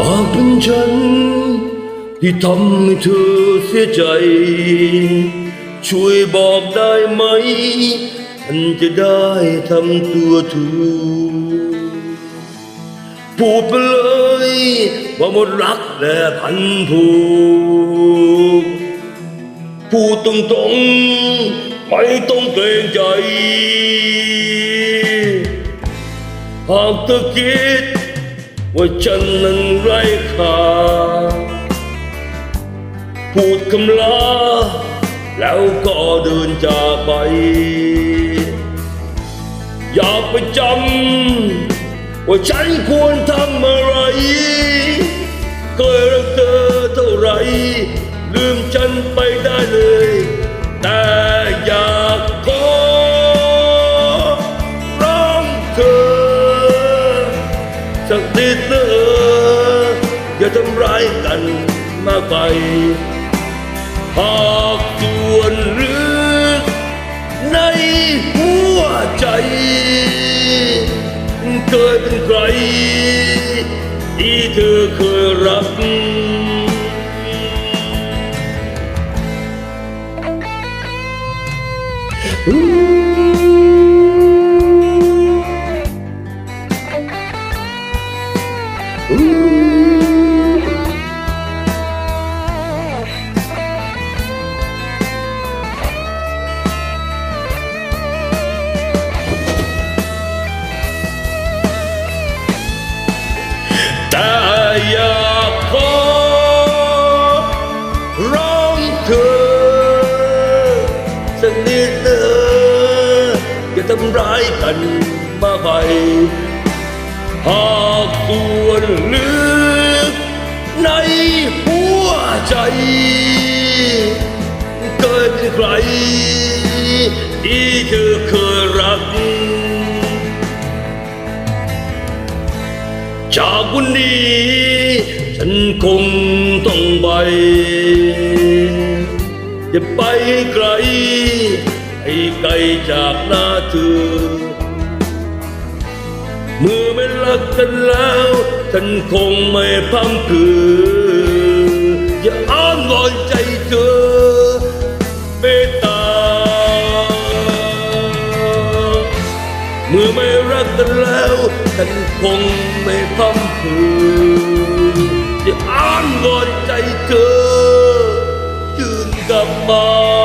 อาจเป็นฉัน ที่ทำให้เธอเสียใจ ช่วยบอกได้ไหมฉันจะได้ทำตัวถูกพูดไปเลยว่าหมดรักและพันผูกพูดตรงๆไม่ต้องเกรงใจ หากเธอคิด ว่าฉันนั้นไร้ค่าพูดคำลาแล้วก็เดินจากไป อย่าไปจำว่าฉันควรทำอะไร เคยรักเธอเท่าไร ลืมฉันไปได้เลยายกันมากไปหากส่วนลึกในหัวใจเคยเป็นใคร ที่เธอเคยรักแองเธอสักนิดเถออย่าทำร้ายกันมาไปหากส่วนลึกในหัวใจ เกิดเป็นใครที่เธอเคยรัก จากวันนี้ ฉันคงต้องไป อย่าไปไกล ให้ไกลจากหน้าเธอเมื่อไม่รักกันแล้ว ฉันคงไม่พังคือ อย่าอ้อนวอนใจเธอเมตตาเมื่อไม่รักกันแล้ว ฉันคงไม่พังคือจะอ้อนวอน Allah.